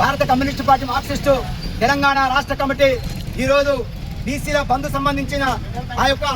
భారత communist party Marxist Telangana రాష్ట్ర committee ఈరోజు బీసీల బంధు సంబంధించిన ఆ యొక్క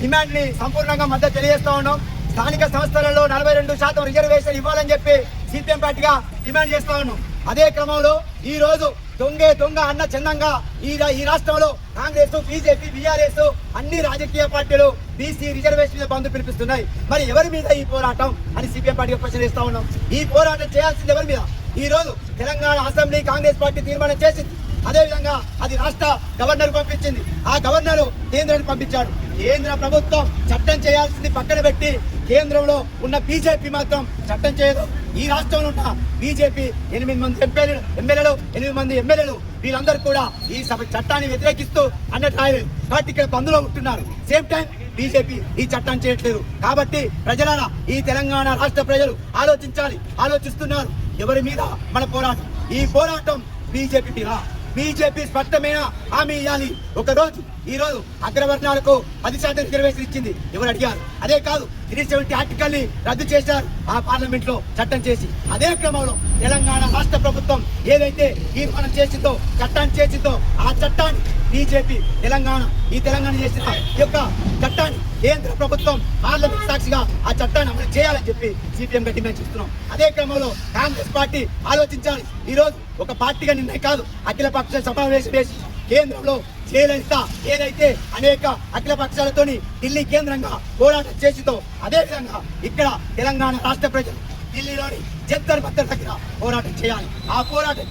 డిమాండ్ని సంపూర్ణంగా మద్దతు తెలియజేస్తా ఉన్నాం. స్థానిక సంస్థలలో నలభై రెండు శాతం రిజర్వేషన్ ఇవ్వాలని చెప్పి సిపిఎం పార్టీగా డిమాండ్ చేస్తా ఉన్నాం. అదే క్రమంలో ఈ రోజు దొంగే దొంగ అన్న చందంగా ఈ ఈ రాష్ట్రంలో కాంగ్రెస్ బీజేపీ బీఆర్ఎస్ అన్ని రాజకీయ పార్టీలు బీసీ రిజర్వేషన్ బంధు పిలిపిస్తున్నాయి. మరి ఎవరి మీద ఈ పోరాటం అని సిపిఎం పార్టీ క్వశ్చన్ ఉన్నాం. ఈ పోరాటం చేయాల్సింది ఎవరి మీద? ఈ రోజు తెలంగాణ అసెంబ్లీ కాంగ్రెస్ పార్టీ తీర్మానం చేసింది. అదే విధంగా అది రాష్ట్ర గవర్నర్ పంపించింది. ఆ గవర్నర్ కేంద్రానికి పంపించాడు. కేంద్ర ప్రభుత్వం చట్టం చేయాల్సింది పక్కన పెట్టి కేంద్రంలో ఉన్న బీజేపీ మాత్రం చట్టం చేయదు. ఈ రాష్ట్రంలో ఉన్న బీజేపీ ఎనిమిది మంది ఎంపీలు ఎమ్మెల్యేలు ఎనిమిది మంది ఎమ్మెల్యేలు వీళ్ళందరూ కూడా ఈ సభ చట్టాన్ని వ్యతిరేకిస్తూ అన్నట్టు రాయలేదు కాబట్టి ఇక్కడ పందులో ఉంటున్నారు. సేమ్ టైం బీజేపీ ఈ చట్టాన్ని చేయట్లేదు. కాబట్టి ప్రజలారా ఈ తెలంగాణ రాష్ట్ర ప్రజలు ఆలోచించాలి ఆలోచిస్తున్నారు. ఎవరి మీద? మన పోరాటం. ఈ పోరాటం బీజేపీ మీద బీజేపీ స్పష్టమైన హామీ ఇవ్వాలి ఒకరోజు ఈ రోజు అగ్రవర్ణాలకు పది శాతం రిజర్వేషన్ ఇచ్చింది ఎవరు అడిగారు? అదే కాదు త్రీ సెవెంటీ ఆర్టికల్ని రద్దు చేశారు ఆ పార్లమెంట్లో చట్టం చేసి. అదే క్రమంలో తెలంగాణ రాష్ట్ర ప్రభుత్వం ఏదైతే తీర్మానం చేసిందో చట్టాన్ని చేసిందో ఆ చట్టాన్ని బీజేపీ తెలంగాణ ఈ తెలంగాణ చేసిన ఈ యొక్క చట్టాన్ని కేంద్ర ప్రభుత్వం పార్లమెంట్ సాక్షిగా ఆ చట్టాన్ని అమలు చేయాలని చెప్పి సిపిఎం గా డిమాండ్ చేస్తున్నాం. అదే క్రమంలో కాంగ్రెస్ పార్టీ ఆలోచించాలి. ఈ రోజు ఒక పార్టీగా నిర్ణయం కాదు. అఖిల పక్ష సమావేశం వేసి కేంద్రంలో జయలలిత ఏదైతే అనేక అఖిల పక్షాలతోని ఢిల్లీ కేంద్రంగా పోరాటం చేసిందో అదే విధంగా ఇక్కడ తెలంగాణ రాష్ట్ర ప్రజలు ఢిల్లీలోని జంతర్ భద్ర దగ్గర పోరాటం చేయాలి. ఆ పోరాటం